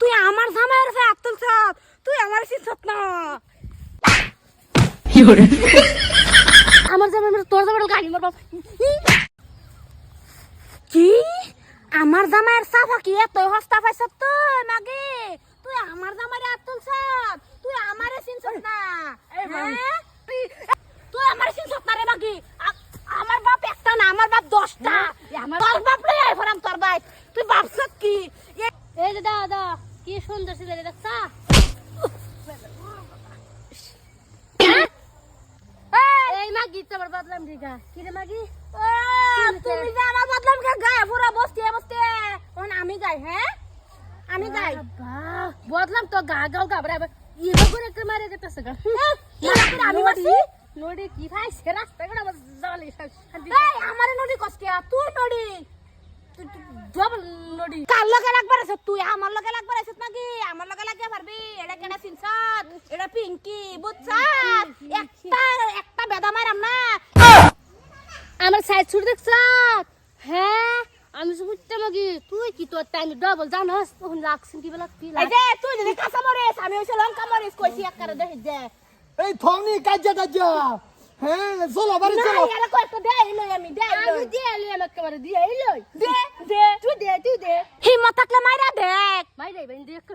তুই আমার জামাইয়ের ফে আত্তুল সাত তুই আমার না। আমার জামাই তোর জামাই গাড়ি মারবা। কি? আমার জামাইয়ের সাফা কি? তুই হস্তা পাইছ তুই মাগে তুই আমার জামাইরে আত্তুল সাত তুই আমারে সিনছত না? হ্যাঁ? তুই তুই আমারে সিনছত না রে মাগি আমার বাপ একটা না আমার বাপ দশটা। তোর বাপ লই আই ফরাম তোর ভাই। তুই বাপছত কি? এই যে দাদা কি সুন্দর সিজারে দেখছা? এই মা গীত আমার বদলাম দিঘা কি রে মাগি? তুমি যে আমার বদলাম কে গায়ে পুরা বসতে বসতে। তখন আমি গাই হ্যাঁ? আমি গাই বদলাম তো গা গাও গাবরা ইবা করে কে মারে গেতেছে গা। আমি মারছি? নোডি কি? ভাই সে রাস্তা গড়া জালি এই আমার নড়ি কসকে তুই নড়ি ডবল নোডি কার লগে লাগবার আছে? তুই আমার লগে লাগবার আছে নাকি? আমার লগে লাগিয়ে পারবি? এটা কেনা সিনসাত এটা পিঙ্কি বুঝছাত একটা একটা বেদা মারাম না? আমার সাইড ছুট দেখছ? হ্যাঁ আমি সুবিধা মাগি তুই কি তোর টাইম ডবল জানাস তখন লাগছিস কি বলা? এই যে তুই যদি কাঁচা মরিস আমি হইছে লঙ্কা মরিস কইছি এক করে দেখি যে। এই থংনি কাজা টাজা হ্যাঁ চলো বাড়ি চলো। না দেই লই আমি দেই আমি দেই লই লই। দে দে। তুই দে তুই দে। হিম্মত থাকলে মাইরা দেখ। মাইরাই বাইন দেখ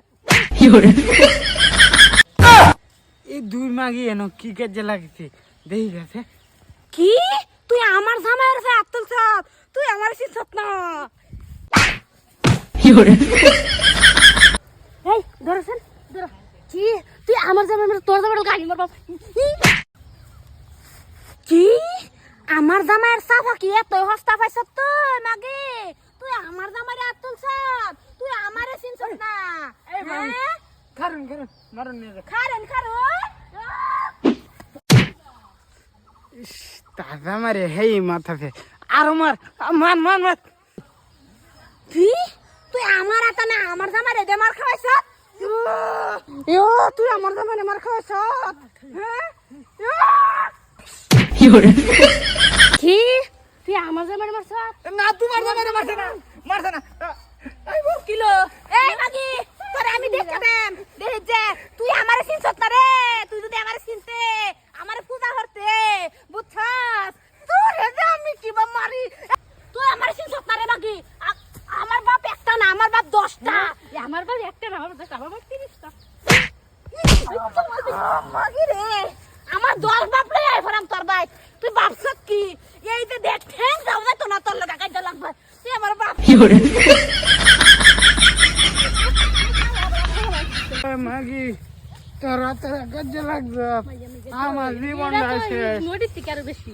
কি হরে এই দুই মাগি এনো কি কাজে লাগছে? দেই গেছে। কি? তুই আমার জামাইয়ের সাথে আত্মল সাথ তুই আমার সি সাথ কি হরে এই ধর। কি? আমার জামাই মানে তোর গাড়ি মারবা। কি? আমার জামাইয়ের সাফা কি? তুই হস্তা পাইছ তুই মাগে তুই আমার জামাইরে সাত তুই আমারে চিনছত না? কারণ কারণ মারুন নিয়ে খারুন ইস, দাদা মারে হেই মাথাতে। আরও মার মান মান মার। কি? তুই আমার আতা না আমার জামাইরে দে মার খাওয়াইছ ইয়ো তুই আমার জামাইরে মার খাওয়াইছ? হ্যাঁ，কি? তুই আমার জামাই মারছ? না তোমার জামারে মারছে না মারছে না। আই বউ, কিলো এই মাগি তোরে আমি দেখতে দেম। দেখে যে তুই আমারে চিনছত না রে। তুই যদি আমারে চিনতে আমারে পূজা করতে বুঝছাস? তোরে যে আমি কিবা মারি। তুই আমারে চিনছত না রে মাগি আমার বাপ একটা না আমার বাপ দশটা। আমার বাড়ি একটা না আমার বাড়ি আমার বাড়ি তিরিশটা। রে আমার দশ বাপ লই আই ফরাম তোর ভাই তুই বাপছত কি? এই যে দেখ ঠ্যাং যাও না তো না তোর লগা লাগবে। তুই আমার বাপ। 有人，মাগি তোরা তোরা কাজে লাগছে আমার জীবনটা শেষ। নোটিস থেকে আরও বেশি।